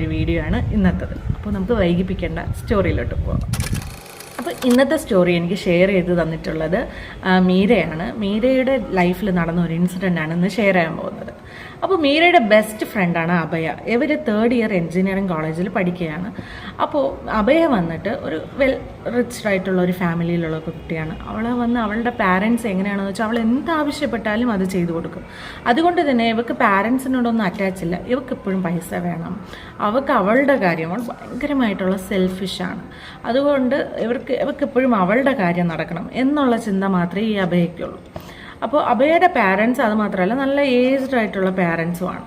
ഒരു വീഡിയോ ആണ് ഇന്നത്തത്. അപ്പോൾ നമുക്ക് വൈകിപ്പിക്കേണ്ട സ്റ്റോറിയിലോട്ട് പോകാം അപ്പോൾ ഇന്നത്തെ സ്റ്റോറി എനിക്ക് ഷെയർ ചെയ്ത് തന്നിട്ടുള്ളത് മീരയാണ്. മീരയുടെ ലൈഫിൽ നടന്ന ഒരു ഇൻസിഡന്റ് ആണ് ഇന്ന് ഷെയർ ചെയ്യാൻ പോകുന്നത്. അപ്പോൾ മീരയുടെ ബെസ്റ്റ് ഫ്രണ്ടാണ് അഭയ. ഇവർ തേർഡ് ഇയർ എഞ്ചിനീയറിംഗ് കോളേജിൽ പഠിക്കുകയാണ്. അപ്പോൾ അഭയ വന്നിട്ട് ഒരു വെൽ റിച്ച്ഡ് ആയിട്ടുള്ള ഒരു ഫാമിലിയിലുള്ള കുട്ടിയാണ്. അവൾ വന്ന് അവളുടെ പാരൻസ് എങ്ങനെയാണെന്ന് വെച്ചാൽ അവൾ എന്ത് ആവശ്യപ്പെട്ടാലും അത് ചെയ്തു കൊടുക്കും. അതുകൊണ്ട് തന്നെ ഇവക്ക് പാരൻസിനോടൊന്നും അറ്റാച്ച് ഇല്ല. ഇവക്ക് എപ്പോഴും പൈസ വേണം. അവൾക്ക് അവളുടെ കാര്യം അവൾ ഭയങ്കരമായിട്ടുള്ള സെൽഫിഷാണ് അതുകൊണ്ട് ഇവർക്ക് ഇവർക്ക് എപ്പോഴും അവളുടെ കാര്യം നടക്കണം എന്നുള്ള ചിന്ത മാത്രമേ ഈ അഭയക്കുള്ളൂ അപ്പോൾ അഭയയുടെ പാരൻസ് അത് മാത്രമല്ല നല്ല ഏജ്ഡ് ആയിട്ടുള്ള പാരൻസുമാണ്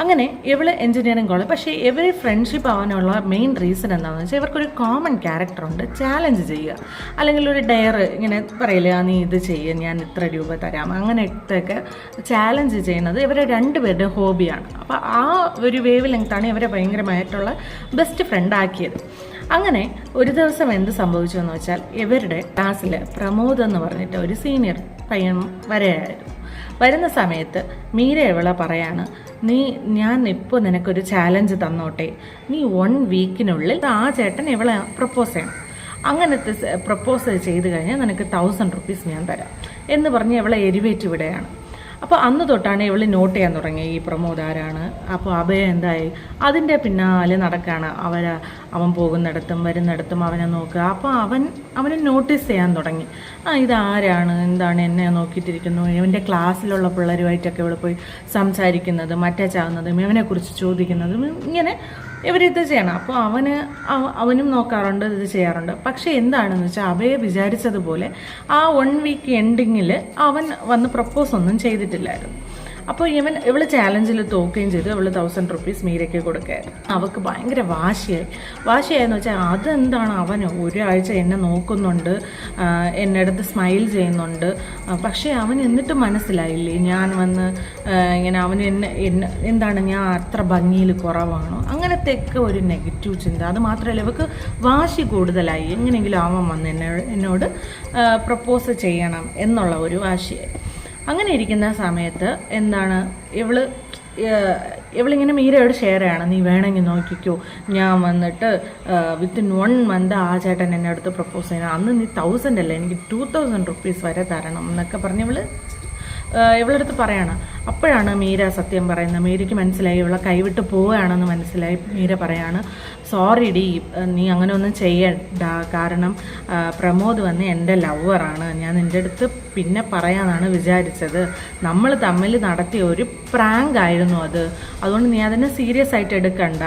അങ്ങനെ ഇവൾ എഞ്ചിനീയറിംഗ് കോളേജ് പക്ഷേ ഇവർ ഫ്രണ്ട്ഷിപ്പ് ആവാനുള്ള മെയിൻ റീസൺ എന്താണെന്ന് വെച്ചാൽ ഇവർക്കൊരു കോമൺ ക്യാരക്ടറുണ്ട് ചാലഞ്ച് ചെയ്യുക. അല്ലെങ്കിൽ ഒരു ഡയർ ഇങ്ങനെ പറയില്ല "ആ, നീ ഇത് ചെയ്യുക ഞാൻ ഇത്ര രൂപ തരാം. അങ്ങനെ അങ്ങനത്തെയൊക്കെ ചാലഞ്ച് ചെയ്യുന്നത് ഇവരെ രണ്ടുപേരുടെ ഹോബിയാണ് അപ്പോൾ ആ ഒരു വേവ് ലെങ്ത്താണ് ഇവരെ ഭയങ്കരമായിട്ടുള്ള ബെസ്റ്റ് ഫ്രണ്ട് ആക്കിയത്. അങ്ങനെ ഒരു ദിവസം എന്ത് സംഭവിച്ചു എന്ന് വെച്ചാൽ ഇവരുടെ ക്ലാസ്സിൽ പ്രമോദ് എന്ന് പറഞ്ഞിട്ട് ഒരു സീനിയർ പയ്യൻ വരെയായിരുന്നു. വരുന്ന സമയത്ത് മീര ഇവളെ പറയാണ് നീ ഞാൻ ഇപ്പോൾ നിനക്കൊരു ചാലഞ്ച് തന്നോട്ടെ. നീ വൺ വീക്കിനുള്ളിൽ ആ ചേട്ടൻ ഇവളെ പ്രപ്പോസ് ചെയ്യണം. അങ്ങനത്തെ പ്രപ്പോസ് ചെയ്ത് കഴിഞ്ഞാൽ നിനക്ക് തൗസൻഡ് റുപ്പീസ് ഞാൻ തരാം. എന്ന് പറഞ്ഞ് ഇവളെ എരിവേറ്റ് വിടുകയാണ്. അപ്പോൾ അന്ന് തൊട്ടാണ് ഇവൾ നോട്ട് ചെയ്യാൻ തുടങ്ങി ഈ പ്രമോദ് ആരാണ്? അപ്പോൾ അഭയ എന്തായി? അതിന്റെ പിന്നാലെ നടക്കുകയാണ് അവര അവൻ പോകുന്നിടത്തും വരുന്നിടത്തും അവനെ നോക്കുക. അപ്പോൾ അവൻ അവന് നോട്ടീസ് ചെയ്യാൻ തുടങ്ങി. ആ ഇതാരാണ്? എന്താണ് എന്നെ നോക്കിയിട്ടിരിക്കുന്നു? ഇവന്റെ ക്ലാസ്സിലുള്ള പിള്ളേരുമായിട്ടൊക്കെ ഇവിടെ പോയി സംസാരിക്കുന്നതും അറ്റാച്ച് ആകുന്നതും ഇവനെക്കുറിച്ച് ചോദിക്കുന്നതും ഇങ്ങനെ ഇവരിത് ചെയ്യണം. അപ്പോൾ അവന് അവ- അവനും നോക്കാറുണ്ട് ഇത് ചെയ്യാറുണ്ട്. പക്ഷേ എന്താണെന്ന് വെച്ചാൽ അവയെ വിചാരിച്ചതുപോലെ ആ വൺ വീക്ക് എൻഡിങ്ങിൽ അവൻ വന്ന് പ്രപ്പോസ് ഒന്നും ചെയ്തിട്ടില്ലായിരുന്നു. അപ്പോൾ ഇവൻ ഇവൾ ചാലഞ്ചിൽ തോക്കുകയും ചെയ്തു. ഇവൾ തൗസൻഡ് റുപ്പീസ് മീരയ്ക്ക് കൊടുക്കുകയായിരുന്നു അവൾക്ക് ഭയങ്കര വാശിയായി. വാശിയായെന്ന് വെച്ചാൽ അതെന്താണ് അവൻ ഒരാഴ്ച എന്നെ നോക്കുന്നുണ്ട് എന്നെ അടുത്ത് സ്മൈൽ ചെയ്യുന്നുണ്ട്. പക്ഷെ അവൻ എന്നിട്ടും മനസ്സിലായില്ലേ? ഞാൻ വന്ന് ഇങ്ങനെ അവന് എന്നെ എന്താണ് ഞാൻ അത്ര ഭംഗിയിൽ കുറവാണോ? അങ്ങനത്തെയൊക്കെ ഒരു നെഗറ്റീവ് ചിന്ത. അത് മാത്രമല്ല ഇവർക്ക് വാശി കൂടുതലായി. എങ്ങനെയെങ്കിലും ആവാൻ വന്ന് എന്നെ എന്നോട് പ്രപ്പോസ് ചെയ്യണം എന്നുള്ള ഒരു വാശിയായി അങ്ങനെ ഇരിക്കുന്ന സമയത്ത് എന്താണ് ഇവൾ ഇവളിങ്ങനെ മീരയോട് ഷെയർ ചെയ്യണം. നീ വേണമെങ്കിൽ നോക്കിക്കോ. ഞാൻ വന്നിട്ട് വിത്തിൻ വൺ മന്ത് ആ ചേട്ടൻ എന്നെ അടുത്ത് പ്രപ്പോസ് ചെയ്യണം. അന്ന് നീ തൗസൻഡ് അല്ല? എനിക്ക് ടു തൗസൻഡ് റുപ്പീസ് വരെ തരണം എന്നൊക്കെ പറഞ്ഞ് ഇവൾ ഇവളടുത്ത് പറയാണ്. അപ്പോഴാണ് മീര സത്യം പറയുന്നത്. മീരയ്ക്ക് മനസ്സിലായി ഇവളെ കൈവിട്ട് പോവുകയാണെന്ന് മനസ്സിലായി മീര പറയാണ്. സോറി ഡി നീ അങ്ങനെ ഒന്നും ചെയ്യണ്ട. കാരണം പ്രമോദ് വന്ന് എന്റെ ലവറാണ് ഞാൻ നിന്റെ അടുത്ത് പിന്നെ പറയാനാണ് വിചാരിച്ചത്. നമ്മൾ തമ്മിൽ നടത്തിയ ഒരു പ്രാങ്ക് ആയിരുന്നു അത്. അതുകൊണ്ട് നീ അതിനെ സീരിയസ് ആയിട്ട് എടുക്കണ്ട.